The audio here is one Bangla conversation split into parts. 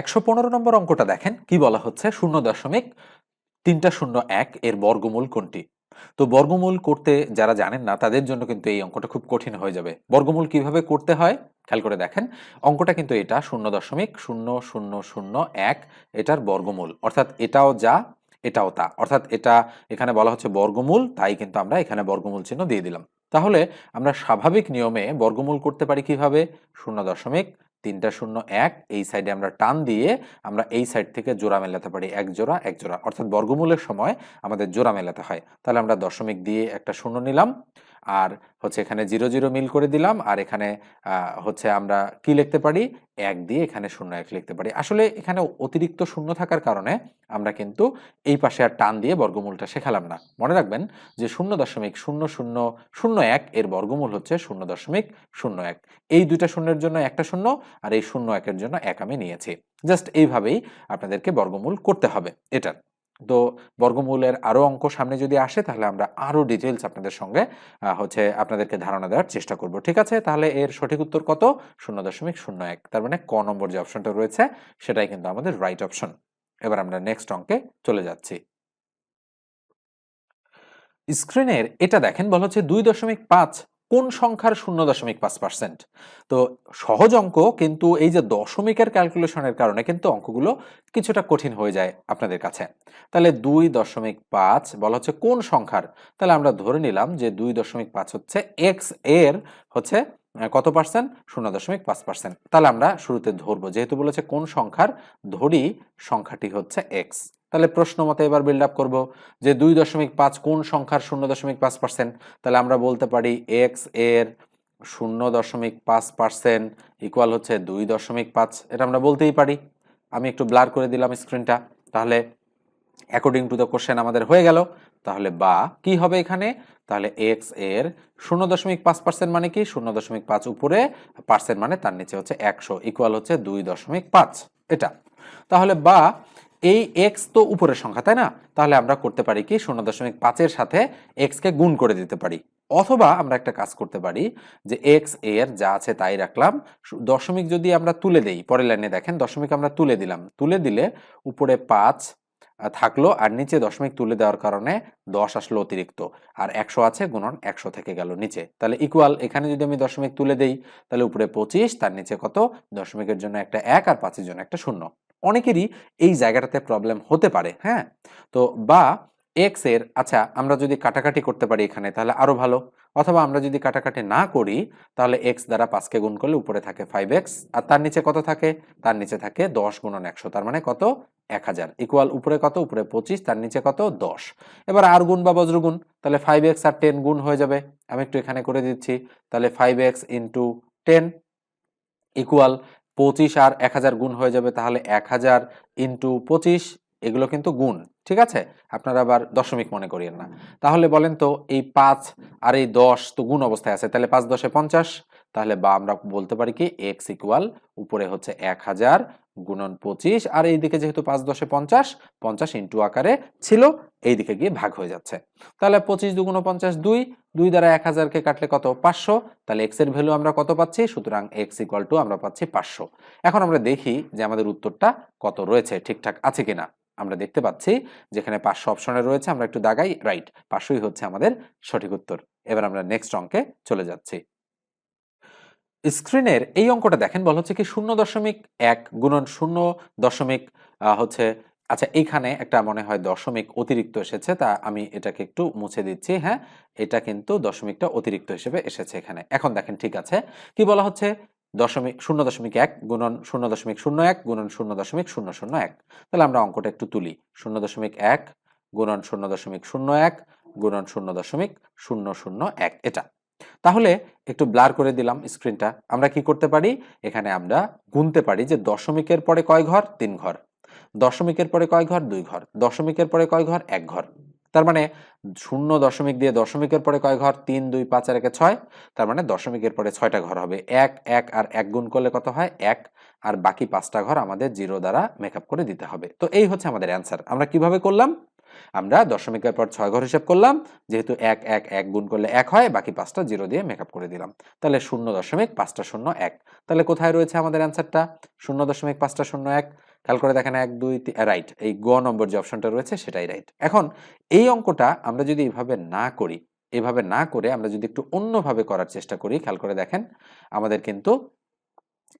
একশো পনেরো নম্বর অঙ্কটা দেখেন, কি বলা হচ্ছে? শূন্য দশমিক তিনটা শূন্য এক এর বর্গমূল কোনটি? তো বর্গমূল করতে যারা জানেন না, তাদের জন্য কিন্তু এই অঙ্কটা খুব কঠিন হয়ে যাবে। বর্গমূল কীভাবে করতে হয়? খেয়াল করে দেখেন, অঙ্কটা কিন্তু এটা, শূন্য দশমিক শূন্য শূন্য শূন্য এক এটার বর্গমূল। অর্থাৎ এটাও যা, এটাও তা। অর্থাৎ এটা এখানে বলা হচ্ছে বর্গমূল, তাই কিন্তু আমরা এখানে বর্গমূল চিহ্ন দিয়ে দিলাম। তাহলে আমরা স্বাভাবিক নিয়মে বর্গমূল করতে পারি কীভাবে? শূন্য দশমিক তিনটা শূন্য এক, এই সাইডে আমরা টান দিয়ে আমরা এই সাইড থেকে জোড়া মেলাতে পারি। এক জোড়া এক জোড়া। অর্থাৎ বর্গমূলের সময় আমাদের জোড়া মেলাতে হয়। তাহলে আমরা দশমিক দিয়ে একটা শূন্য নিলাম। আর হচ্ছে এখানে জিরো জিরো মিল করে দিলাম, আর এখানে হচ্ছে আমরা কি লিখতে পারি? এক দিয়ে এখানে শূন্য এক লিখতে পারি। আসলে এখানে অতিরিক্ত শূন্য থাকার কারণে আমরা কিন্তু এই পাশে আর টান দিয়ে বর্গমূলটা শেখালাম না। মনে রাখবেন যে শূন্য দশমিক শূন্য শূন্য শূন্য এক এর বর্গমূল হচ্ছে শূন্য দশমিক শূন্য এক। এই দুইটা শূন্যের জন্য একটা শূন্য, আর এই শূন্য একের জন্য এক আমি নিয়েছি। জাস্ট এইভাবেই আপনাদেরকে বর্গমূল করতে হবে। এটার তো বর্গমূলের আরও অঙ্ক সামনে যদি আসে, তাহলে আমরা আরও ডিটেলস আপনাদের সঙ্গে হচ্ছে আপনাদেরকে ধারণা দেওয়ার চেষ্টা করব। ঠিক আছে? তাহলে এর সঠিক উত্তর কত? শূন্য দশমিক শূন্য এক। তার মানে ক নম্বর যে অপশনটা রয়েছে, সেটাই কিন্তু আমাদের রাইট অপশন এবার আমরা নেক্সট অঙ্কে চলে যাচ্ছি। স্ক্রিনের এটা দেখেন বলা হচ্ছে দুই দশমিক পাঁচ কোন সংখ্যার শূন্য দশমিক পাঁচ পার্সেন্ট তো সহজ অঙ্ক, কিন্তু এই যে দশমিকের ক্যালকুলেশনের কারণে কিন্তু অঙ্কগুলো কিছুটা কঠিন হয়ে যায় আপনাদের কাছে। তাহলে দুই দশমিক পাঁচ বলা হচ্ছে কোন সংখ্যার? তাহলে আমরা ধরে নিলাম যে দুই দশমিক পাঁচ হচ্ছে এক্সের হচ্ছে কত পার্সেন্ট শূন্য দশমিক পাঁচ পার্সেন্ট তাহলে আমরা শুরুতে ধরবো, যেহেতু বলেছে কোন সংখ্যার, ধরি সংখ্যাটি হচ্ছে এক্স তাহলে প্রশ্ন মতে এবার বিল্ড আপ করব যে দুই দশমিক পাঁচ কোন সংখ্যার শূন্য দশমিক পাঁচ পার্সেন্ট তাহলে আমরা বলতে পারি এক্সের শূন্য দশমিক পাঁচ পার্সেন্ট ইকুয়াল হচ্ছে দুই দশমিক পাঁচ। এটা আমরা বলতেই পারি। আমি একটু ব্লার করে দিলাম স্ক্রিনটা তাহলে অ্যাকর্ডিং টু দ্য কোশ্চেন আমাদের হয়ে গেল। তাহলে বা কি হবে এখানে? তাহলে এক্সের শূন্য দশমিক পাঁচ পার্সেন্ট মানে কি? শূন্য দশমিক পাঁচ উপরে পার্সেন্ট মানে তার নিচে হচ্ছে একশো ইকুয়াল হচ্ছে দুই দশমিক পাঁচ। এটা। তাহলে বা এই এক্স তো উপরের সংখ্যা, তাই না? তাহলে আমরা করতে পারি কি, শূন্য দশমিক পাঁচের সাথে এক্স কে গুণ করে দিতে পারি। অথবা আমরা একটা কাজ করতে পারি যে এক্সের যা আছে তাই রাখলাম। দশমিক যদি আমরা তুলে দেই, পরের লাইনে দেখেন, দশমিক আমরা তুলে দিলাম। তুলে দিলে উপরে পাঁচ থাকল আর নিচে দশমিক তুলে দেওয়ার কারণে দশ আসলো অতিরিক্ত। আর একশো আছে, গুণন একশো থেকে গেল নিচে। তাহলে ইকুয়াল এখানে যদি আমি দশমিক তুলে দেই, তাহলে উপরে পঁচিশ, তার নিচে কত? দশমিকের জন্য একটা এক আর পাঁচের জন্য একটা শূন্য। অনেকেরই এই জায়গাটাতে প্রবলেম হতে পারে হ্যাঁ? তো বা এক্সের আচ্ছা আমরা যদি কাটাকাটি করতে পারি এখানে, তাহলে আরও ভালো। অথবা আমরা যদি কাটাকাটি না করি, তাহলে এক্স দ্বারা পাঁচকে গুণ করলে উপরে থাকে ফাইভ এক্স আর তার নিচে কত থাকে? তার নিচে থাকে দশ গুণন একশো, তার মানে কত? এক হাজার। ইকুয়াল উপরে কত? উপরে পঁচিশ, তার নিচে কত? দশ। এবার আর গুণ বা বজ্রগুণ তাহলে ফাইভ এক্স আর টেন গুণ হয়ে যাবে। আমি একটু এখানে করে দিচ্ছি, তাহলে five X into ten equal পঁচিশ আর এক হাজার গুণ হয়ে যাবে তাহলে এক হাজার ইন্টু পঁচিশ, এগুলো কিন্তু গুণ, ঠিক আছে? আপনারা আবার দশমিক মনে করিয়েন না। তাহলে বলেন তো এই পাঁচ আর এই দশ তো গুণ অবস্থায় আছে, তাহলে পাঁচ দশে পঞ্চাশ তাহলে বা আমরা বলতে পারি কি এক্স ইকুয়াল উপরে হচ্ছে এক হাজার গুণন পঁচিশ আর এইদিকে যেহেতু পাঁচ দশে পঞ্চাশ পঞ্চাশ ইন্টু আকারে ছিল এই দিকে গিয়ে ভাগ হয়ে যাচ্ছে। তাহলে পঁচিশ দুগুণ পঞ্চাশ দুই দুই দ্বারা এক হাজারকে কাটলে কত? পাঁচশো। তাহলে এক্সের ভ্যালু আমরা কত পাচ্ছি? সুতরাং এক্স ইকুয়াল টু আমরা পাচ্ছি পাঁচশো। এখন আমরা দেখি যে আমাদের উত্তরটা কত রয়েছে, ঠিকঠাক আছে কিনা। আমরা দেখতে পাচ্ছি যেখানে পাঁচশো অপশনে রয়েছে, আমরা একটু দাগাই রাইট পাঁচশোই হচ্ছে আমাদের সঠিক উত্তর। এবার আমরা নেক্সট অঙ্কে চলে যাচ্ছি। স্ক্রিনের এই অঙ্কটা দেখেন, বলা হচ্ছে কি শূন্য দশমিক এক গুণন শূন্য দশমিক হচ্ছে আচ্ছা এইখানে একটা মনে হয় দশমিক অতিরিক্ত এসেছে, তা আমি এটাকে একটু মুছে দিচ্ছি হ্যাঁ এটা কিন্তু দশমিকটা অতিরিক্ত হিসেবে এসেছে এখানে। এখন দেখেন ঠিক আছে, কি বলা হচ্ছে? দশমিক শূন্য দশমিক এক গুণন শূন্য দশমিক শূন্য এক গুণন শূন্য দশমিক শূন্য শূন্য এক। তাহলে আমরা অঙ্কটা একটু তুলি শূন্য দশমিক এক গুণন শূন্য দশমিক শূন্য এক গুণন শূন্য দশমিক শূন্য শূন্য এক, এটা। তাহলে একটু ব্লার করে দিলাম স্ক্রিনটা। আমরা কি করতে পারি? এখানে আমরা গুনতে পারি যে দশমিকের পরে কয় ঘর? তিন ঘর। দশমিকের পরে কয় ঘর? দুই ঘর। দশমিকের পরে কয় ঘর? এক ঘর। তার মানে শূন্য দশমিক দিয়ে দশমিকের পরে কয় ঘর? তিন, দুই, পাঁচ আর একে ছয়। তার মানে দশমিকের পরে ছয়টা ঘর হবে। এক এক আর এক গুণ করলে কত হয়? এক। আর বাকি পাঁচটা ঘর আমাদের জিরো দ্বারা মেকআপ করে দিতে হবে। তো এই হচ্ছে আমাদের অ্যান্সার আমরা কীভাবে করলাম? আমরা দশমিকের পর ছয় ঘর হিসাব করলাম, যেহেতু এক এক এক গুণ করলে এক হয়, বাকি পাঁচটা জিরো দিয়ে মেকআপ করে দিলাম। তাহলে শূন্য দশমিক পাঁচটা শূন্য এক। তাহলে কোথায় রয়েছে আমাদের অ্যান্সারটা শূন্য দশমিক পাঁচটা শূন্য এক। খেয়াল করে দেখেন এক, দুই রাইট এই গ নম্বর যে অপশনটা রয়েছে সেটাই রাইট এখন এই অঙ্কটা আমরা যদি এইভাবে না করি, এভাবে না করে আমরা যদি একটু অন্যভাবে করার চেষ্টা করি, খেয়াল করে দেখেন, আমাদের কিন্তু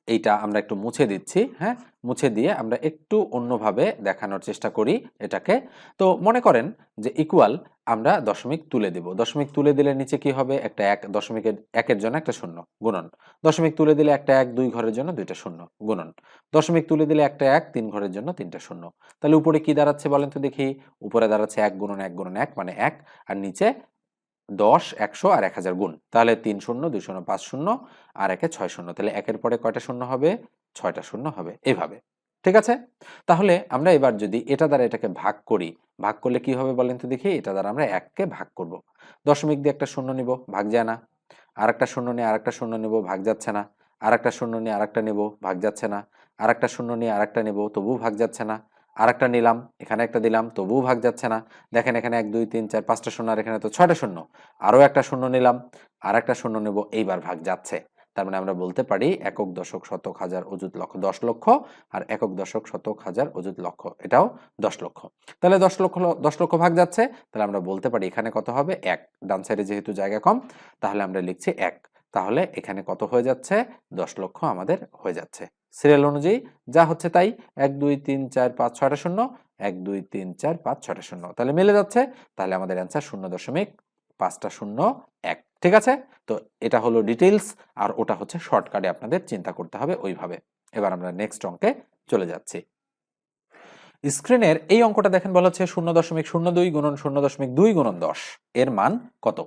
এইটা আমরা একটু মুছে দিচ্ছি হ্যাঁ? মুছে দিয়ে আমরা একটু অন্যভাবে দেখানোর চেষ্টা করি এটাকে। তো মনে করেন যে ইকুয়াল আমরা দশমিক তুলে দেব। দশমিক তুলে দিলে নিচে কি হবে? একটা এক দশমিকের একের জন্য একটা শূন্য গুণন। দশমিক তুলে দিলে একটা এক দুই ঘরের জন্য দুইটা শূন্য গুণন। দশমিক তুলে দিলে একটা এক তিন ঘরের জন্য তিনটা শূন্য। তাহলে উপরে কি দাঁড়াচ্ছে বলেন তো দেখি? উপরে দাঁড়াচ্ছে এক গুণন এক গুণন এক মানে এক। আর নিচে দশ, একশো আর এক হাজার গুণ। তাহলে তিন শূন্য, দুই শূন্য, পাঁচ শূন্য আর একে ছয় শূন্য। তাহলে একের পরে কয়টা শূন্য হবে? ছয়টা শূন্য হবে। এভাবে। ঠিক আছে? তাহলে আমরা এবার যদি এটা দ্বারা এটাকে ভাগ করি, ভাগ করলে কি হবে বলেন তো দেখি? এটা দ্বারা আমরা এককে ভাগ করব। দশমিক দিয়ে একটা শূন্য নিব, ভাগ যায় না। আর একটা শূন্য নিয়ে আর একটা শূন্য নেব, ভাগ যাচ্ছে না। আর একটা শূন্য নিয়ে আর একটা নেব, ভাগ যাচ্ছে না। আর একটা শূন্য নিয়ে আর একটা নেব, তবুও ভাগ যাচ্ছে না। আর একটা নিলাম, এখানে একটা দিলাম, তবুও ভাগ যাচ্ছে না। দেখেন এখানে এক, দুই, তিন, চার, পাঁচটা শূন্য আর এখানে তো ছয়টা শূন্য। আরও একটা শূন্য নিলাম আর একটা শূন্য নেব, এইবার ভাগ যাচ্ছে। তার মানে আমরা বলতে পারি একক দশক শতক হাজার অযুত লক্ষ, দশ লক্ষ, আর একক দশক শতক হাজার অযুত লক্ষ, এটাও দশ লক্ষ। তাহলে দশ লক্ষ দশ লক্ষ ভাগ যাচ্ছে, তাহলে আমরা বলতে পারি এখানে কত হবে? এক। ডান সাইডে যেহেতু জায়গা কম, তাহলে আমরা লিখছি এক। তাহলে এখানে কত হয়ে যাচ্ছে? দশ লক্ষ আমাদের হয়ে যাচ্ছে। সিরিয়াল অনুযায়ী যা হচ্ছে তাই এক, দুই, তিন, চার, পাঁচ ছয়টা শূন্য। এক, দুই, তিন, চার, পাঁচ ছয়টা শূন্য। তাহলে মিলে যাচ্ছে। তাহলে আমাদের অ্যান্সার শূন্য দশমিক পাঁচটা শূন্য এক। ঠিক আছে? তো এটা হলো ডিটেলস আর ওটা হচ্ছে শর্টকাটে আপনাদের চিন্তা করতে হবে ওইভাবে। এবার আমরা নেক্সট অঙ্কে চলে যাচ্ছি। স্ক্রিনের এই অঙ্কটা দেখেন বলা হচ্ছে শূন্য দশমিক শূন্য দুই গুণন শূন্য দশমিক দুই গুণন দশ। এর মান কত?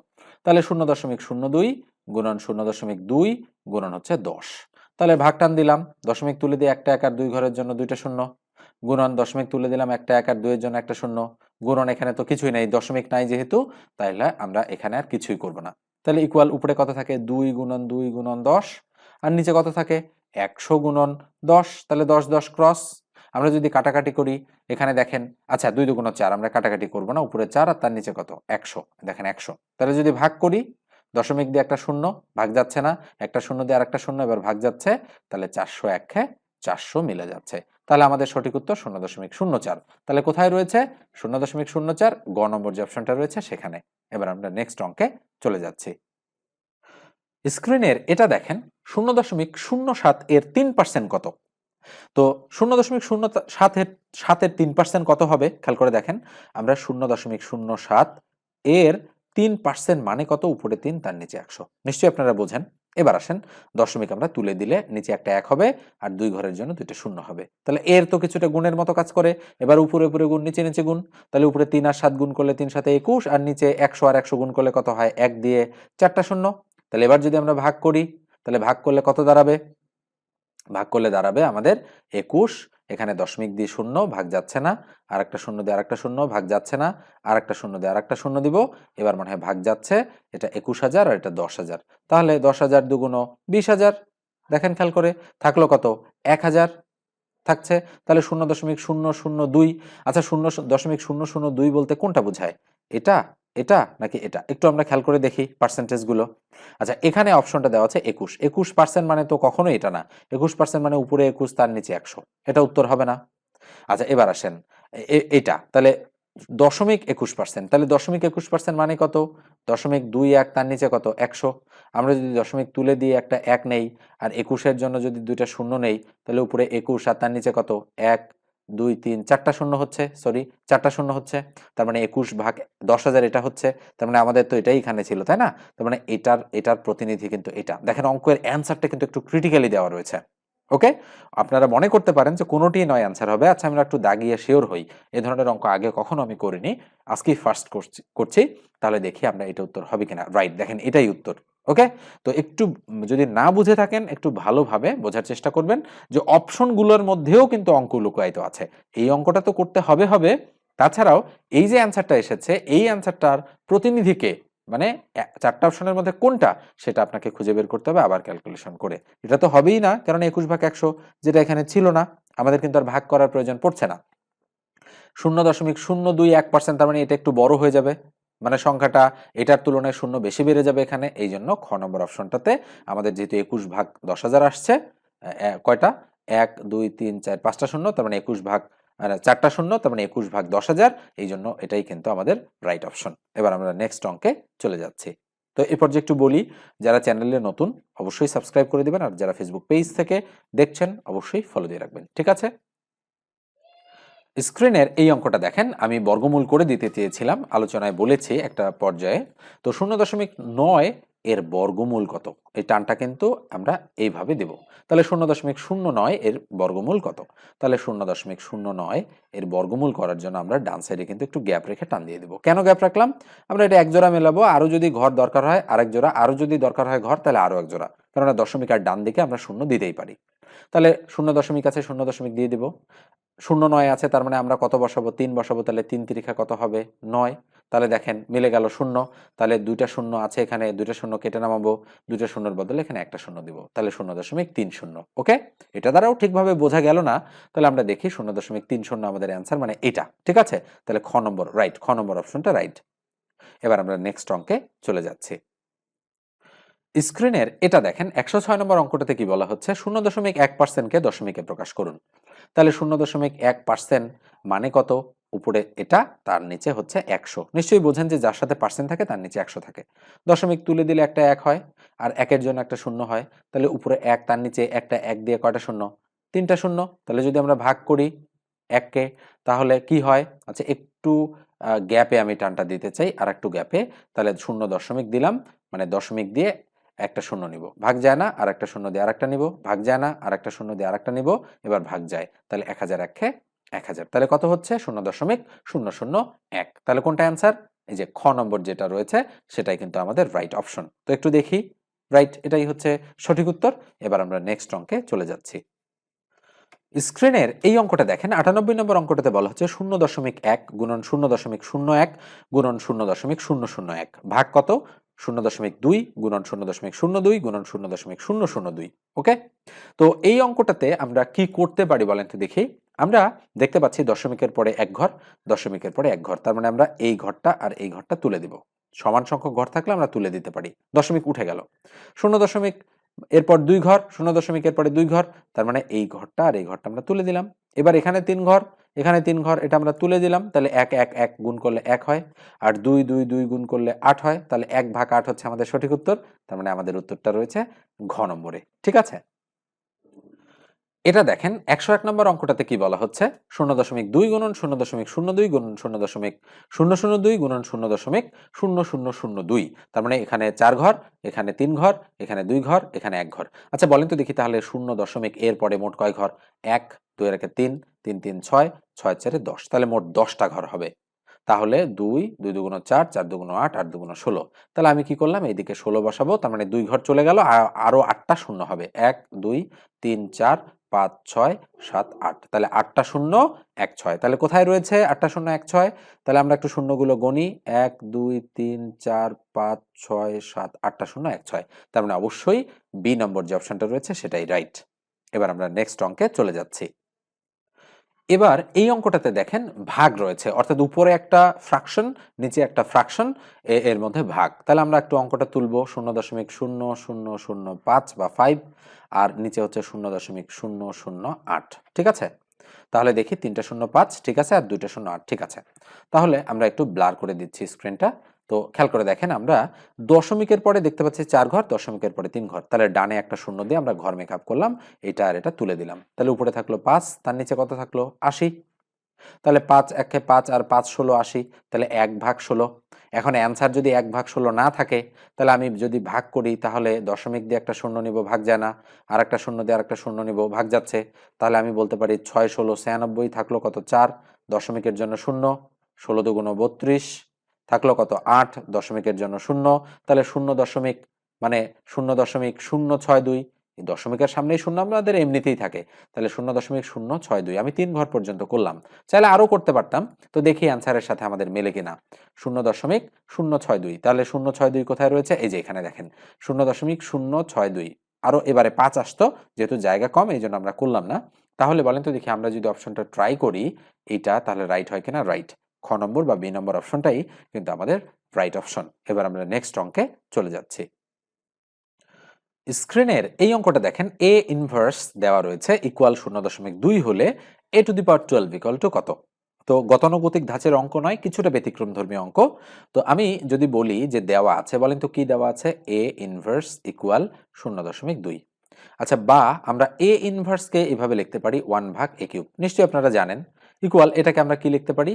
তাহলে শূন্য দশমিক শূন্য দুই গুণন শূন্য দশমিক দুই গুণন হচ্ছে দশ। তাহলে ভাগ টান দিলাম। দশমিক তুলে দিয়ে একটা এক আর দুই ঘরের জন্য দুইটা শূন্য। গুণন দশমিক তুলে দিলাম একটা এক আর দুইয়ের জন্য একটা শূন্য। গুণন এখানে তো কিছুই নাই, দশমিক নাই যেহেতু তাহলে আমরা এখানে আর কিছুই করব না। তাহলে ইকুয়াল উপরে কত থাকে? দুই গুণন দুই গুণন দশ। আর নিচে কত থাকে? একশো গুণন দশ। তাহলে দশ দশ ক্রস আমরা যদি কাটাকাটি করি, এখানে দেখেন আচ্ছা দুই দুগুণ চার, আমরা কাটাকাটি করব না, উপরে চার আর তার নিচে কত? একশো। দেখেন একশো। তাহলে যদি ভাগ করি দশমিক দিয়ে একটা শূন্য ভাগ যাচ্ছে না, একটা শূন্য দিয়ে আর একটা শূন্য এবার ভাগ যাচ্ছে, তাহলে চারশো একে চারশো মিলে যাচ্ছে। তাহলে আমাদের সঠিক উত্তর শূন্য দশমিক শূন্য চার। তাহলে কোথায় রয়েছে? শূন্য দশমিক শূন্য চার, গ নম্বর যে অপশনটা রয়েছে সেখানে। এবার আমরা নেক্সট অঙ্কে চলে যাচ্ছি। স্ক্রিনের এটা দেখেন, শূন্য দশমিক শূন্য সাত এর তিন পার্সেন্ট কত? তো শূন্য দশমিক শূন্য সাতের সাতের তিন পার্সেন্ট কত হবে? খেয়াল করে দেখেন, আমরা শূন্য দশমিক শূন্য সাত এর তিন পার্সেন্ট মানে কত? উপরে তিন, তার নিচে একশো। নিশ্চয়ই আপনারা বোঝেন। এবার আসেন, দশমিক আমরা তুলে দিলে নিচে একটা এক হবে আর দুই ঘরের জন্য দুইটা শূন্য হবে। তাহলে এর তো কিছুটা গুণের মতো কাজ করে। এবার উপরে উপরে গুণ, নিচে নিচে গুণ। তাহলে উপরে তিন আর সাত গুণ করলে তিন সাথে একুশ আর নিচে একশো আর একশো গুণ করলে কত হয়? এক দিয়ে চারটা শূন্য। তাহলে এবার যদি আমরা ভাগ করি, তাহলে ভাগ করলে কত দাঁড়াবে? ভাগ করলে দাঁড়াবে আমাদের একুশ এখানে দশমিক দিয়ে শূন্য ভাগ যাচ্ছে না আর একটা শূন্য দিয়ে আরেকটা শূন্য ভাগ যাচ্ছে না আর একটা শূন্য দিয়ে আরেকটা শূন্য দিব, এবার মনে হয় ভাগ যাচ্ছে, এটা একুশ হাজার আর এটা দশ হাজার। তাহলে দশ হাজার দুগুণ বিশ হাজার, দেখেন খেয়াল করে, থাকল কত? এক হাজার থাকছে, তাহলে শূন্য দশমিক শূন্য শূন্য দুই আচ্ছা শূন্য দশমিক শূন্য শূন্য দুই বলতে কোনটা বোঝায়? এটা এটা নাকি এটা? একটু আমরা খেয়াল করে দেখি পার্সেন্টেজগুলো আচ্ছা এখানে অপশনটা দেওয়া আছে একুশ। একুশ পার্সেন্ট মানে তো কখনোই এটা না। একুশ পার্সেন্ট মানে উপরে একুশ, তার নিচে একশো। এটা উত্তর হবে না। আচ্ছা এবার আসেন। এটা। তাহলে দশমিক একুশ পার্সেন্ট তাহলে দশমিক একুশ পার্সেন্ট মানে কত? দশমিক দুই এক, তার নিচে কত? একশো। আমরা যদি দশমিক তুলে দিয়ে একটা এক নেই, আর একুশের জন্য যদি দুইটা শূন্য নেই, তাহলে উপরে একুশ আর তার নিচে কত? এক। দুই, তিন, চারটা শূন্য হচ্ছে সরি চারটা শূন্য হচ্ছে, তার মানে একুশ ভাগ দশ হাজার এটা হচ্ছে, তার মানে আমাদের তো এটাই এখানে ছিল, তাই না? তার মানে এটার এটার প্রতিনিধি কিন্তু এটা। দেখেন অঙ্কের অ্যান্সারটা কিন্তু একটু ক্রিটিক্যালি দেওয়া রয়েছে ওকে আপনারা মনে করতে পারেন যে কোনোটি নয় অ্যান্সার হবে আচ্ছা আমরা একটু দাগিয়ে শিওর হই। এ ধরনের অঙ্ক আগে কখনো আমি করিনি, আজকেই ফার্স্ট করছি করছি, তাহলে দেখি আমরা এটা উত্তর হবে কিনা। রাইট দেখেন এটাই উত্তর। ওকে তো একটু যদি না বুঝে থাকেন, একটু ভালোভাবে বোঝার চেষ্টা করবেন যে অপশনগুলোর মধ্যেও কিন্তু অঙ্ক লুকায়িত আছে। এই অঙ্কটা তো করতে হবে হবে। তাছাড়াও এই যে অ্যান্সারটা এসেছে, এই অ্যান্সারটার প্রতিনিধিকে মানে চারটা অপশনের মধ্যে কোনটা, সেটা আপনাকে খুঁজে বের করতে হবে আবার ক্যালকুলেশন করে। এটা তো হবেই না কারণ একুশ ভাগ একশো যেটা এখানে ছিল না, আমাদের কিন্তু আর ভাগ করার প্রয়োজন পড়ছে না। শূন্য দশমিক শূন্য দুই এক পার্সেন্ট তার মানে এটা একটু বড় হয়ে যাবে। মানে সংখ্যাটা এটার তুলনায় শূন্য বেশি বেড়ে যাবে এখানে এই জন্য খ নম্বর অপশনটাতে আমাদের যেহেতু একুশ ভাগ দশ হাজার আসছে কয়টা? এক, দুই, তিন, চার, পাঁচটা শূন্য, তার মানে একুশ ভাগ চারটা শূন্য, তার মানে একুশ ভাগ দশ হাজার এই জন্য এটাই কিন্তু আমাদের রাইট অপশন এবার আমরা নেক্সট অঙ্কে চলে যাচ্ছি। তো এরপর যে একটু বলি, যারা চ্যানেলে নতুন, অবশ্যই সাবস্ক্রাইব করে দিবেন, আর যারা ফেসবুক পেজ থেকে দেখছেন, অবশ্যই ফলো দিয়ে রাখবেন। ঠিক আছে? স্ক্রিনের এই অঙ্কটা দেখেন, আমি বর্গমূল করে দিতে চেয়েছিলাম, আলোচনায় বলেছি একটা পর্যায়ে। তো শূন্য দশমিক নয় এর বর্গমূল কত? এই টানটা কিন্তু আমরা এইভাবে দেব। তাহলে শূন্য দশমিক শূন্য নয় এর বর্গমূল কত? তাহলে শূন্য দশমিক শূন্য নয় এর বর্গমূল করার জন্য আমরা ডান সাইডে কিন্তু একটু গ্যাপ রেখে টান দিয়ে দেবো। কেন গ্যাপ রাখলাম? আমরা এটা এক জোড়া মেলাবো আরও যদি ঘর দরকার হয়, আরেক জোড়া আরও যদি দরকার হয় ঘর, তাহলে আরও এক জোড়া। কারণ দশমিক আর ডান দিকে আমরা শূন্য দিতেই পারি। তাহলে শূন্য দশমিক আছে, শূন্য দশমিক দিয়ে দিব। শূন্য নয় আছে, তার মানে আমরা কত বসাবো? তিন বসাবো, তাহলে তিন তিরিখা কত হবে? নয়। তাহলে দেখেন, মিলে গেল শূন্য। তাহলে দুইটা শূন্য আছে এখানে, দুইটা শূন্য কেটে নামাবো। দুইটা শূন্যর বদলে এখানে একটা শূন্য দিব। তাহলে শূন্য দশমিক তিন শূন্য, ওকে? এটা দ্বারাও ঠিকভাবে বোঝা গেল না। তাহলে আমরা দেখি শূন্য দশমিক তিন শূন্য আমাদের অ্যান্সার মানে এটা, ঠিক আছে? তাহলে খ নম্বর রাইট খ নম্বর অপশনটা রাইট এবার আমরা নেক্সট অঙ্কে চলে যাচ্ছি। স্ক্রিনের এটা দেখেন, একশো ছয় নম্বর অঙ্কটাতে কি বলা হচ্ছে? শূন্য দশমিক এক পার্সেন্টকে দশমিকে প্রকাশ করুন। তাহলে শূন্য দশমিক এক পার্সেন্ট মানে কত? উপরে এটা, তার নিচে হচ্ছে একশো। নিশ্চয়ই বোঝেন যে যার সাথে পার্সেন্ট থাকে, তার নিচে একশো থাকে। দশমিক তুলে দিলে একটা এক হয়, আর একের জন্য একটা শূন্য হয়, তাহলে উপরে এক, তার নিচে একটা এক দিয়ে কয়টা শূন্য? তিনটা শূন্য। তাহলে যদি আমরা ভাগ করি এককে, তাহলে কি হয়? আচ্ছা একটু গ্যাপে আমি টানটা দিতে চাই আর একটু গ্যাপে তাহলে শূন্য দশমিক দিলাম মানে দশমিক দিয়ে একটা শূন্য নিব। ভাগ যায় না আর একটা শূন্য দিয়ে আর একটা নিব। ভাগ যায় না আর একটা শূন্য দিয়ে আর একটা নিব। এবার ভাগ যায়। তাহলে এক হাজার একে এক হাজার। তাহলে কত হচ্ছে? শূন্য দশমিক শূন্য শূন্য এক। তাহলে কোনটা অ্যান্সার এই যে খ নম্বর যেটা রয়েছে, সেটাই কিন্তু আমাদের রাইট অপশন তো একটু দেখি। রাইট এটাই হচ্ছে সঠিক উত্তর। এবার আমরা নেক্সট অঙ্কে চলে যাচ্ছি। স্ক্রিনের এই অঙ্কটা দেখেন, আটানব্বই নম্বর অঙ্কটাতে বলা হচ্ছে শূন্য দশমিক এক গুণন শূন্য দশমিক শূন্য এক গুণন শূন্য দশমিক শূন্য শূন্য এক। ভাগ কত? শূন্য দশমিক দুই গুণন শূন্য দশমিক শূন্য দুই গুণন শূন্য দশমিক শূন্য শূন্য দুই, ওকে? তো এই অঙ্কটাতে আমরা কি করতে পারি বলেন তো দেখি। আমরা দেখতে পাচ্ছি দশমিকের পরে এক ঘর, দশমিকের পরে এক ঘর, তার মানে আমরা এই ঘরটা আর এই ঘরটা তুলে দিব। সমান সংখ্যক ঘর থাকলে আমরা তুলে দিতে পারি। দশমিক উঠে গেল। শূন্য দশমিক, এরপর দুই ঘর, শূন্য দশমিকের পরে দুই ঘর, তার মানে এই ঘরটা আর এই ঘরটা আমরা তুলে দিলাম। এবার এখানে তিন ঘর, এখানে তিন ঘর, এটা আমরা তুলে দিলাম, তাহলে এক এক এক গুণ করলে এক হয়, আর দুই দুই দুই গুণ করলে আট হয়, তাহলে এক ভাগ আট হচ্ছে আমাদের সঠিক উত্তর, তার মানে আমাদের উত্তরটা রয়েছে ঘ নম্বরে, ঠিক আছে? এটা দেখেন, একশো এক নম্বর অঙ্কটাতে কি বলা হচ্ছে? শূন্য দশমিক দুই গুণন শূন্য দশমিক শূন্য দুই গুণন শূন্য দশমিক শূন্য শূন্য দুই গুণন শূন্য দশমিক শূন্য শূন্য শূন্য দুই। তার মানে এখানে চার ঘর, এখানে তিন ঘর, এখানে দুই ঘর, এখানে এক ঘর। আচ্ছা বলেন তো দেখি তাহলে শূন্য দশমিক এর পরে মোট কয় ঘর? এক, দুই একে তিন তিন তিন, ছয় ছয় চারে দশ। তাহলে মোট দশটা ঘর হবে। তাহলে দুই দুই দুগুণ চার চার দুগুণ আট আট দুগুণ ষোলো। তাহলে আমি কি করলাম? এইদিকে ষোলো বসাবো, তার মানে দুই ঘর চলে গেল আরও আটটা শূন্য হবে। এক, দুই, তিন, চার পাঁচ, ছয়, সাত, আট। তাহলে আটটা শূন্য, এক, ছয়। তাহলে কোথায় রয়েছে আটটা শূন্য, এক, ছয়? তাহলে আমরা একটু শূন্যগুলো গণি এক, দুই, তিন, চার, পাঁচ, ছয়, সাত, আটটা শূন্য, এক, ছয়। তার মানে অবশ্যই বি নম্বর যে অপশানটা রয়েছে সেটাই রাইট। এবার আমরা নেক্সট অঙ্কে চলে যাচ্ছি। এবার এই অঙ্কটাতে দেখেন ভাগ রয়েছে, অর্থাৎ উপরে একটা ফ্রাকশন নিচে একটা ফ্রাকশন এর মধ্যে ভাগ। তাহলে আমরা একটু অঙ্কটা তুলব, শূন্য দশমিক শূন্য শূন্য শূন্য পাঁচ বা ফাইভ আর নিচে হচ্ছে শূন্য দশমিক শূন্য শূন্য আট। ঠিক আছে? তাহলে দেখি তিনটা শূন্য পাঁচ, ঠিক আছে? আর দুইটা শূন্য আট, ঠিক আছে? তাহলে আমরা একটু ব্লার করে দিচ্ছি স্ক্রিনটা তো খেয়াল করে দেখেন আমরা দশমিকের পরে দেখতে পাচ্ছি চার ঘর, দশমিকের পরে তিন ঘর। তাহলে ডানে একটা শূন্য দিয়ে আমরা ঘর মেকআপ করলাম, এটা আর এটা তুলে দিলাম। তাহলে উপরে থাকল পাঁচ, তার নিচে কত থাকল? আশি। তাহলে পাঁচ একে পাঁচ আর পাঁচ ষোলো, আশি। তাহলে এক ভাগ ষোলো। এখন অ্যান্সার যদি এক ভাগ ষোলো না থাকে, তাহলে আমি যদি ভাগ করি, তাহলে দশমিক দিয়ে একটা শূন্য নিব, ভাগ যায় না। আর একটা শূন্য দিয়ে আর একটা শূন্য নিব, ভাগ যাচ্ছে। তাহলে আমি বলতে পারি ছয় ষোলো ছিয়ানব্বই থাকল কত? চার। দশমিকের জন্য শূন্য। ষোলো দুগুণ বত্রিশ। থাকল কত? আট দশমিকের জন্য শূন্য। তাহলে শূন্য দশমিক মানে শূন্য দশমিক শূন্য ছয় দুই। এই দশমিকের সামনেই শূন্য আমাদের এমনিতেই থাকে। তাহলে শূন্য দশমিক শূন্য ছয় দুই। আমি তিন ঘর পর্যন্ত করলাম। চাইলে আরও করতে পারতাম। তো দেখি অ্যান্সারের সাথে আমাদের মেলে কিনা। শূন্য দশমিক শূন্য ছয় দুই। তাহলে শূন্য ছয় দুই কোথায় রয়েছে? এই যে এখানে দেখেন। শূন্য দশমিক শূন্য ছয় দুই। আরও এবারে পাঁচ আসতো। যেহেতু জায়গা কম, এই জন্য আমরা করলাম না। তাহলে বলেন তো দেখি আমরা যদি অপশনটা ট্রাই করি, এইটা তাহলে রাইট হয় কিনা? রাইট খ নম্বর বা বি নম্বর অপশনটাই কিন্তু আমাদের রাইট অপশন এবার আমরা নেক্সট অঙ্কে চলে যাচ্ছি। স্ক্রিনের এই অঙ্কটা দেখেন এ ইনভার্স দেওয়া রয়েছে ইকুয়াল শূন্য দশমিক দুই হলে a to the power twelve equal to কত? তো গতানুগতিক ধাঁচের অঙ্ক নয়, কিছুটা ব্যতিক্রম ধর্মীয় অঙ্ক। তো আমি যদি বলি যে দেওয়া আছে বলেন তো কি দেওয়া আছে? এ ইনভার্স ইকুয়াল শূন্য দশমিক দুই। আচ্ছা বা আমরা এ ইনভার্সকে এভাবে লিখতে পারি ওয়ান ভাগ এ কিউব নিশ্চয়ই আপনারা জানেন। ইকুয়াল এটাকে আমরা কি লিখতে পারি?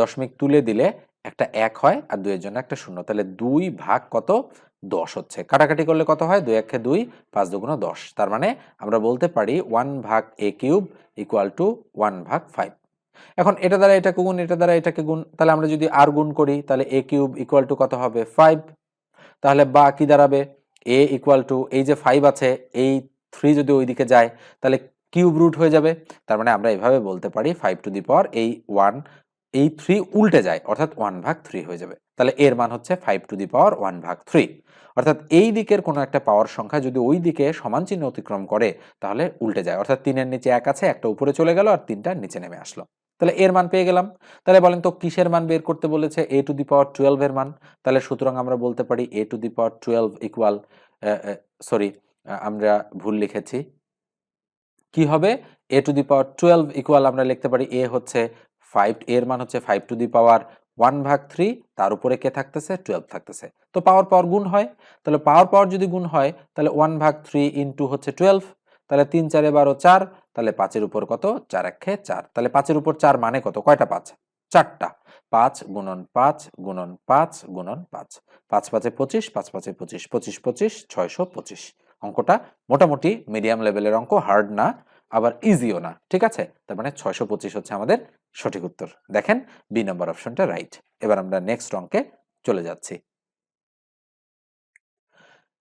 দশমিক তুলে দিলে একটা এক হয় আর দুইয়ের জন্য একটা শূন্য। তাহলে দুই ভাগ কত? দশ হচ্ছে। কাটাকাটি করলে কত হয়? দুই একে দুই, পাঁচ দুগুণ দশ। তার মানে আমরা বলতে পারি ওয়ান ভাগ a cube equal to one ভাগ ফাইভ এখন এটা দ্বারা এটাকে গুণ, এটা দ্বারা এটাকে গুণ, তাহলে আমরা যদি আর গুণ করি, তাহলে এ কিউব ইকুয়াল টু কত হবে? ফাইভ তাহলে বা কি দাঁড়াবে? এ ইকুয়াল টু এই যে ফাইভ আছে, এই থ্রি যদি ওইদিকে যায়, তাহলে কিউব রুট হয়ে যাবে। তার মানে আমরা এভাবে বলতে পারি ফাইভ টু দি পাওয়ার এই ওয়ান এই থ্রি উল্টে যায়, অর্থাৎ ওয়ান ভাগ থ্রি হয়ে যাবে। তাহলে এর মান হচ্ছে five to the power one ভাগ থ্রি অর্থাৎ এই দিকের কোনো একটা পাওয়ার সংখ্যা যদি ওই দিকে সমান চিহ্ন অতিক্রম করে, তাহলে উল্টে যায়। অর্থাৎ তিনের নিচে এক আছে, একটা উপরে চলে গেল আর তিনটা নিচে নেমে আসলো। তাহলে এর মান পেয়ে গেলাম। তাহলে বলেন তো কিসের মান বের করতে বলেছে? এ টু দি পাওয়ার টুয়েলভ এর মান। তাহলে সুতরাং আমরা বলতে পারি a to the power twelve equal sorry আমরা ভুল লিখেছি। কি হবে? A to the power twelve equal আমরা লিখতে পারি এ হচ্ছে ফাইভ এর মান হচ্ছে five to the power one ভাগ থ্রি তার উপরে কে থাকতেছে? টুয়েলভ থাকতেছে। তো পাওয়ার পাওয়ার গুণ হয়। তাহলে পাওয়ার পাওয়ার যদি গুণ হয়, তাহলে ওয়ান ভাগ থ্রি ইন্টু হচ্ছে টুয়েলভ তাহলে তিন চারে বারো চার, তাহলে পাঁচের উপর কত? চার একে চার। তাহলে পাঁচের উপর চার মানে কত? কয়টা পাঁচ? চারটা। পাঁচ গুণন পাঁচ গুণন পাঁচ গুণন পাঁচ। পাঁচ পাঁচে পঁচিশ, পাঁচ পাঁচে পঁচিশ পঁচিশ পঁচিশ, ছয়শো পঁচিশ। অঙ্কটা মোটামুটি মিডিয়াম লেভেলের অঙ্ক হার্ড না, আবার ইজিও না, ঠিক আছে? তার মানে ছয়শো পঁচিশ হচ্ছে আমাদের সঠিক উত্তর। দেখেন বি নম্বর অপশনটা রাইট এবার আমরা নেক্সট অঙ্কে চলে যাচ্ছি।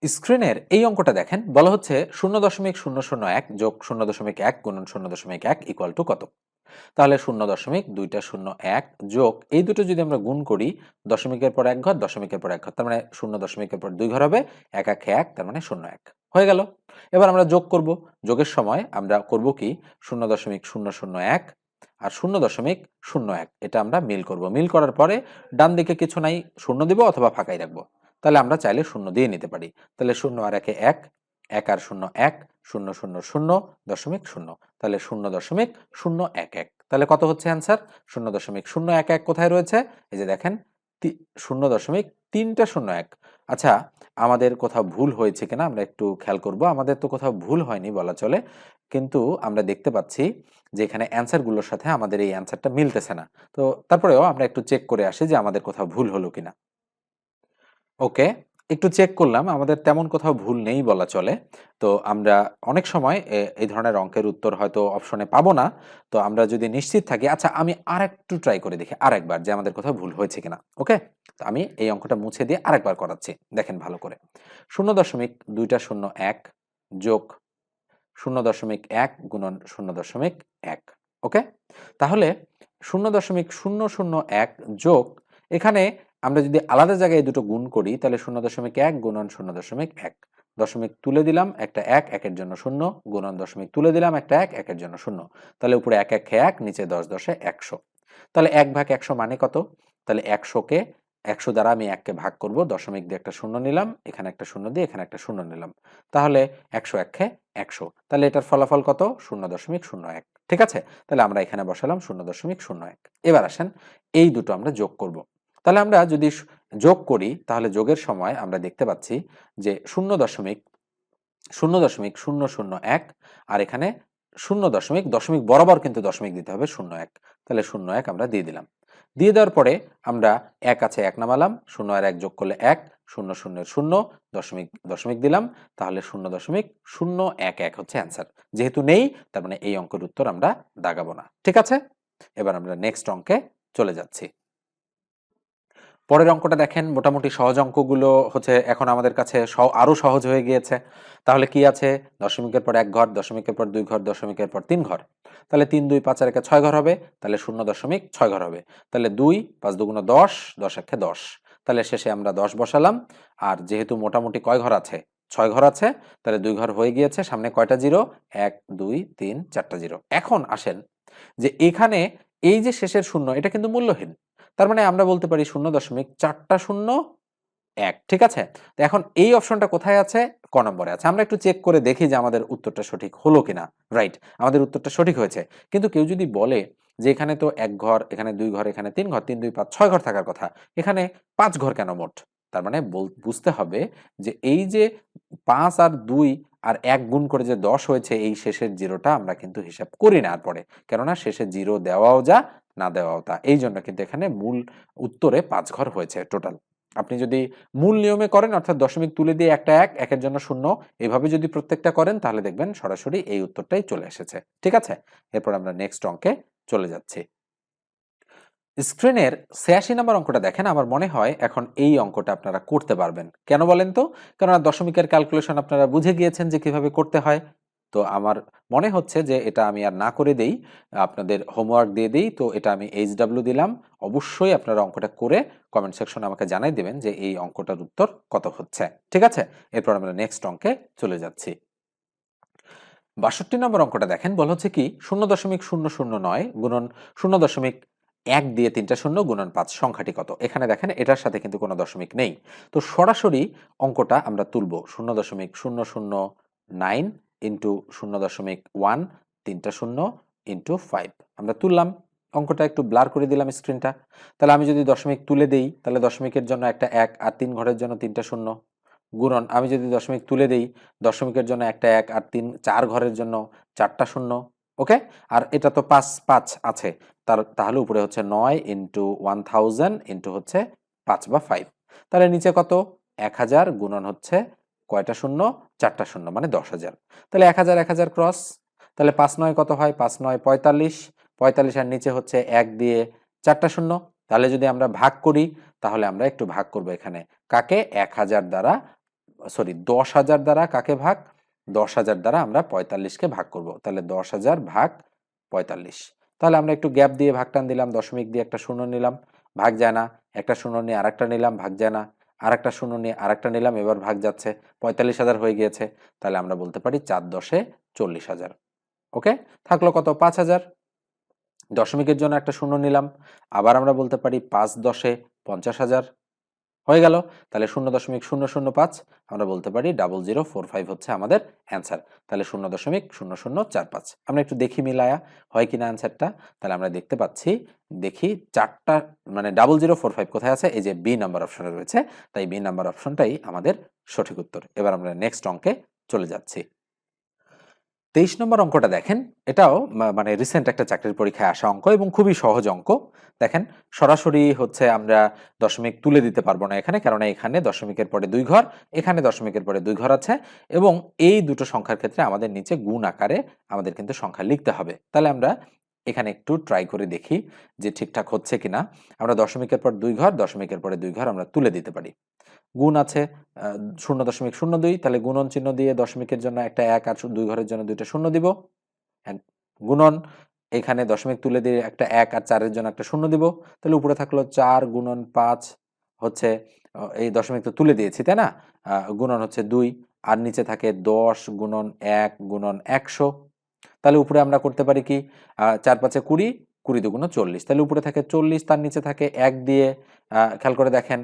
স্ক্রিনের এই অঙ্কটা দেখেন, বলা হচ্ছে শূন্য দশমিক শূন্য শূন্য এক যোগ শূন্য দশমিক এক গুণন শূন্য দশমিক এক ইকুয়াল টু কত? তাহলে শূন্য দশমিক দুইটা শূন্য এক যোগ এই দুটো যদি আমরা গুণ করি, দশমিকের পর এক ঘর, দশমিকের পর এক ঘর, তার মানে শূন্য দশমিকের পর দুই ঘর হবে, এক এক এক, তার মানে শূন্য এক। হয়ে গেল। এবার আমরা যোগ করব। যোগের সময় আমরা করব কি? শূন্য দশমিক শূন্য শূন্য এক আর শূন্য দশমিক শূন্য এক। এটা আমরা মিল করব। মিল করার পরে ডান দিকে কিছু নাই, শূন্য দিব অথবা ফাঁকাই রাখব। তাহলে আমরা চাইলে শূন্য দিয়ে নিতে পারি। তাহলে শূন্য আর একে এক এক আর শূন্য এক, শূন্য শূন্য শূন্য দশমিক শূন্য। তাহলে শূন্য দশমিক শূন্য এক এক। তাহলে কত হচ্ছে অ্যান্সার শূন্য দশমিক শূন্য এক এক কোথায় রয়েছে? এই যে দেখেন শূন্য দশমিক তিনটা শূন্য এক। আচ্ছা আমাদের কোথাও ভুল হয়েছে কিনা আমরা একটু খেয়াল করব। আমাদের তো কোথাও ভুল হয়নি বলা চলে। কিন্তু আমরা দেখতে পাচ্ছি যে এখানে অ্যান্সারগুলোর সাথে আমাদের এই অ্যান্সারটা মিলতেছে না। তো তারপরেও আমরা একটু চেক করে আসি যে আমাদের কোথাও ভুল হলো কিনা। ওকে একটু চেক করলাম, আমাদের তেমন কোথাও ভুল নেই বলা চলে। তো আমরা অনেক সময় এই ধরনের অঙ্কের উত্তর হয়তো অপশনে পাবো না। তো আমরা যদি নিশ্চিত থাকি আচ্ছা আমি আর একটু ট্রাই করে দেখি, আরেকবার যে আমাদের কোথাও ভুল হয়েছে কিনা ওকে তো আমি এই অঙ্কটা মুছে দিয়ে আরেকবার করাচ্ছি, দেখেন ভালো করে। শূন্য দশমিক দুইটা শূন্য এক যোগ শূন্য দশমিক এক গুণন শূন্য দশমিক এক ওকে তাহলে শূন্য দশমিক শূন্য শূন্য এক যোগ, এখানে আমরা যদি আলাদা জায়গায় দুটো গুণ করি, তাহলে শূন্য দশমিক এক গুণন শূন্য দশমিক এক। দশমিক তুলে দিলাম, একটা এক, একের জন্য শূন্য, গুণন দশমিক তুলে দিলাম, একটা এক, একের জন্য শূন্য। তাহলে উপরে এক এক এক, নিচে দশ দশে একশো। তাহলে এক ভাগ একশো মানে কত? তাহলে একশোকে, একশো দ্বারা আমি এককে ভাগ করব, দশমিক দিয়ে একটা শূন্য নিলাম, এখানে একটা শূন্য দিয়ে এখানে একটা শূন্য নিলাম। তাহলে একশো একে একশো। তাহলে এটার ফলাফল কত? শূন্য দশমিক শূন্য এক। ঠিক আছে? তাহলে আমরা এখানে বসালাম শূন্য দশমিক শূন্য এক। এবার আসেন, এই দুটো আমরা যোগ করব। তাহলে আমরা যদি যোগ করি, তাহলে যোগের সময় আমরা দেখতে পাচ্ছি যে শূন্য দশমিক শূন্য দশমিক শূন্য শূন্য এক, আর এখানে শূন্য দশমিক দশমিক বরাবর কিন্তু দশমিক দিতে হবে শূন্য এক। তাহলে শূন্য এক আমরা দিয়ে দিলাম। দিয়ে দেওয়ার পরে আমরা এক আছে এক নামালাম, শূন্য আর এক যোগ করলে এক, শূন্য শূন্যের শূন্য দশমিক দশমিক দিলাম, তাহলে শূন্য দশমিক শূন্য এক এক হচ্ছে অ্যান্সার। যেহেতু নেই, তার মানে এই অঙ্কের উত্তর আমরা দাগাবো না। ঠিক আছে? এবার আমরা নেক্সট অঙ্কে চলে যাচ্ছি। পরের অঙ্কটা দেখেন, মোটামুটি সহজ অঙ্কগুলো হচ্ছে এখন আমাদের কাছে স- আরও সহজ হয়ে গিয়েছে। তাহলে কি আছে? দশমিকের পর এক ঘর, দশমিকের পর দুই ঘর, দশমিকের পর তিন ঘর। তাহলে তিন, দুই, পাঁচ আর একে ছয় ঘর হবে, তাহলে শূন্য দশমিক ছয় ঘর হবে। তাহলে দুই, পাঁচ দুগুণ দশ দশ একে দশ। তাহলে শেষে আমরা দশ বসালাম, আর যেহেতু মোটামুটি কয় ঘর আছে? ছয় ঘর আছে, তাহলে দুই ঘর হয়ে গিয়েছে, সামনে কয়টা জিরো? এক, দুই, তিন, চারটা জিরো। এখন আসেন যে এখানে এই যে শেষের শূন্য, এটা কিন্তু মূল্যহীন। তার মানে আমরা বলতে পারি শূন্য দশমিক চারটা শূন্য এক। ঠিক আছে? তো এখন এই অপশনটা কোথায় আছে? ক নম্বরে আছে। আমরা একটু চেক করে দেখি যে আমাদের উত্তরটা সঠিক হলো কিনা। রাইট আমাদের উত্তরটা সঠিক হয়েছে। কিন্তু কেউ যদি বলে যে এখানে তো এক ঘর, এখানে দুই ঘর, এখানে তিন ঘর, তিন, দুই, পাঁচ, ছয় ঘর থাকার কথা, এখানে পাঁচ ঘর কেন মোট? তার মানে বুঝতে হবে যে এই যে পাঁচ আর দুই আর এক গুণ করে যে দশ হয়েছে, এই শেষের জিরোটা আমরা কিন্তু হিসাব করি না আর পরে। কেননা শেষে জিরো দেওয়াও যা না দেওয়াও তা। এই জন্য কিন্তু এখানে মূল উত্তরে পাঁচ ঘর হয়েছে টোটাল আপনি যদি মূল নিয়মে করেন, অর্থাৎ দশমিক তুলে দিয়ে একটা এক, একের জন্য শূন্য, এভাবে যদি প্রত্যেকটা করেন, তাহলে দেখবেন সরাসরি এই উত্তরটাই চলে এসেছে। ঠিক আছে? এরপর আমরা নেক্সট অঙ্কে চলে যাচ্ছি। স্ক্রিনের ছিয়াশি নম্বর অঙ্কটা দেখেন, আমার মনে হয় এখন এই অঙ্কটা আপনারা করতে পারবেন। কেন বলেন তো? কেননা দশমিকের ক্যালকুলেশন আপনারা বুঝে গিয়েছেন যে কীভাবে করতে হয়। তো আমার মনে হচ্ছে যে এটা আমি আর না করে দেই। আপনাদের হোমওয়ার্ক দিয়ে দিই। তো এটা আমি এইচ ডাব্লিউ দিলাম। অবশ্যই আপনারা অঙ্কটা করে কমেন্ট সেকশনে আমাকে জানাই দেবেন যে এই অঙ্কটার উত্তর কত হচ্ছে। ঠিক আছে? এরপর আমরা নেক্সট অঙ্কে চলে যাচ্ছি। বাষট্টি নম্বর অঙ্কটা দেখেন, বলা হচ্ছে কি? শূন্য দশমিক শূন্য শূন্য নয় গুণন শূন্য দশমিক এক দিয়ে তিনটা শূন্য গুণন পাঁচ সংখ্যাটি কত? এখানে দেখেন, এটার সাথে কিন্তু কোনো দশমিক নেই। তো সরাসরি অঙ্কটা আমরা তুলব। শূন্য দশমিক শূন্য শূন্য নাইন ইন্টু শূন্য দশমিক ওয়ান তিনটা শূন্য ইন্টু ফাইভ আমরা তুললাম, অঙ্কটা একটু ব্লার করে দিলাম স্ক্রিনটা তাহলে আমি যদি দশমিক তুলে দেই, তাহলে দশমিকের জন্য একটা এক আর তিন ঘরের জন্য তিনটা শূন্য। গুণন, আমি যদি দশমিক তুলে দেই, দশমিকের জন্য একটা এক আর তিন, চার ঘরের জন্য চারটা শূন্য ওকে আর এটা তো পাঁচ পাঁচ আছে। তার, তাহলে উপরে হচ্ছে নয় ইন্টু ওয়ান থাউজেন্ড ইন্টু হচ্ছে পাঁচ বা ফাইভ তাহলে নিচে কত? এক হাজার, গুণন হচ্ছে কয়টা শূন্য? চারটা শূন্য মানে দশ হাজার। তাহলে এক হাজার এক হাজার ক্রস তাহলে পাঁচ নয় কত হয়? পাঁচ নয় পঁয়তাল্লিশ। পঁয়তাল্লিশ আর নিচে হচ্ছে এক দিয়ে চারটা শূন্য। তাহলে যদি আমরা ভাগ করি, তাহলে আমরা একটু ভাগ করব এখানে। কাকে? এক হাজার দ্বারা সরি দশ হাজার দ্বারা কাকে ভাগ? দশ হাজার দ্বারা আমরা পঁয়তাল্লিশকে ভাগ করব। তাহলে দশ হাজার ভাগ পঁয়তাল্লিশ। তাহলে আমরা একটু গ্যাপ দিয়ে ভাগটান দিলাম, দশমিক দিয়ে একটা শূন্য নিলাম। ভাগ যায় না, একটা শূন্য নিয়ে আরেকটা নিলাম, ভাগ যায় না। আর একটা শূন্য নিয়ে আরেকটা নিলাম, এবার ভাগ যাচ্ছে পঁয়তাল্লিশ হাজার হয়ে গিয়েছে, তাহলে আমরা বলতে পারি চার দশে চল্লিশ হাজার, ওকে? থাকল কত? পাঁচ হাজার, দশমিকের জন্য একটা শূন্য নিলাম, আবার আমরা বলতে পারি পাঁচ দশে পঞ্চাশ হাজার হয়ে গেল। তাহলে শূন্য দশমিক শূন্য শূন্য পাঁচ আমরা বলতে পারি ডাবল জিরো ফোর ফাইভ হচ্ছে আমাদের অ্যান্সার তাহলে শূন্য দশমিক শূন্য শূন্য চার পাঁচ। আমরা একটু দেখি মিলায়া, হয় কিনা অ্যান্সারটা তাহলে আমরা দেখতে পাচ্ছি, দেখি চারটা মানে ডাবল জিরো ফোর ফাইভ কোথায় আছে? এই যে বি নাম্বার অপশনে রয়েছে। তাই বি নাম্বার অপশনটাই আমাদের সঠিক উত্তর। এবার আমরা নেক্সট অঙ্কে চলে যাচ্ছি। তেইশ নম্বর অঙ্কটা দেখেন, এটাও মানে রিসেন্ট একটা চাকরির পরীক্ষায় আসা অঙ্ক এবং খুবই সহজ অঙ্ক। দেখেন, সরাসরি হচ্ছে আমরা দশমিক তুলে দিতে পারব না এখানে কারণ এখানে দশমিকের পরে দুই ঘর, এখানে দশমিকের পরে দুই ঘর আছে এবং এই দুটো সংখ্যার ক্ষেত্রে আমাদের নিচে গুণ আকারে আমাদের কিন্তু সংখ্যা লিখতে হবে। তাহলে আমরা এখানে একটু ট্রাই করে দেখি যে ঠিকঠাক হচ্ছে কিনা। আমরা দশমিকের পর দুই ঘর, দশমিকের পরে দুই ঘর আমরা তুলে দিতে পারি। গুণ আছে শূন্য দশমিক শূন্য দুই, তাহলে গুণন চিহ্ন দিয়ে দশমিকের জন্য একটা এক আর দুই ঘরের জন্য দুইটা শূন্য দিব। গুণন, এখানে দশমিক তুলে দিয়ে একটা এক আর চারের জন্য একটা শূন্য দিব। তাহলে উপরে থাকল চার গুণন পাঁচ হচ্ছে এই দশমিক তো তুলে দিয়েছি, তাই না? গুণন হচ্ছে দুই, আর নিচে থাকে দশ গুণন এক গুণন একশো। তাহলে উপরে আমরা করতে পারি কি? চার পাঁচে কুড়ি কুড়ি দুগুণ চল্লিশ। তাহলে উপরে থাকে চল্লিশ, তার নিচে থাকে এক দিয়ে খেয়াল করে দেখেন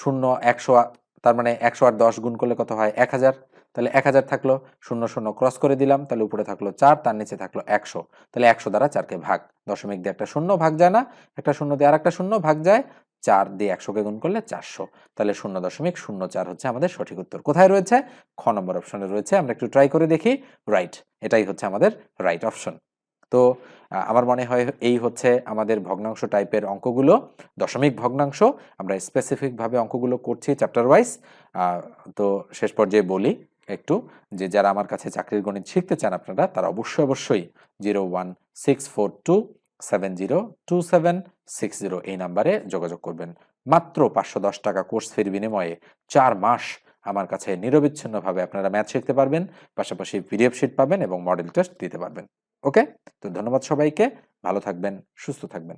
শূন্য একশো তার মানে একশো আর দশ গুণ করলে কত হয়? এক হাজার। তাহলে এক হাজার থাকল শূন্য শূন্য ক্রস করে দিলাম, তাহলে উপরে থাকল চার, তার নিচে থাকল একশো। তাহলে একশো দ্বারা চারকে ভাগ। দশমিক দিয়ে একটা শূন্য ভাগ যায় না, একটা শূন্য দিয়ে আর একটা শূন্য ভাগ যায় চার দিয়ে একশোকে গুণ করলে চারশো। তাহলে শূন্য দশমিক শূন্য চার হচ্ছে আমাদের সঠিক উত্তর। কোথায় রয়েছে? খ নম্বর অপশনে রয়েছে। আমরা একটু ট্রাই করে দেখি। রাইট এটাই হচ্ছে আমাদের রাইট অপশন তো আমার মনে হয় এই হচ্ছে আমাদের ভগ্নাংশ টাইপের অঙ্কগুলো। দশমিক ভগ্নাংশ, আমরা স্পেসিফিকভাবে অঙ্কগুলো করছি চ্যাপ্টার ওয়াইজ তো শেষ পর্যায়ে বলি একটু যে যারা আমার কাছে চাকরির গণিত শিখতে চান আপনারা, তারা অবশ্যই অবশ্যই zero one six four two seven zero two seven six zero এই নাম্বারে যোগাযোগ করবেন। মাত্র পাঁচশো দশ টাকা কোর্স ফির বিনিময়ে চার মাস আমার কাছে নিরবিচ্ছিন্নভাবে আপনারা ম্যাথ শিখতে পারবেন, পাশাপাশি পিডিএফ শিট পাবেন এবং মডেল টেস্ট দিতে পারবেন। ওকে? তো ধন্যবাদ সবাইকে। ভালো থাকবেন, সুস্থ থাকবেন।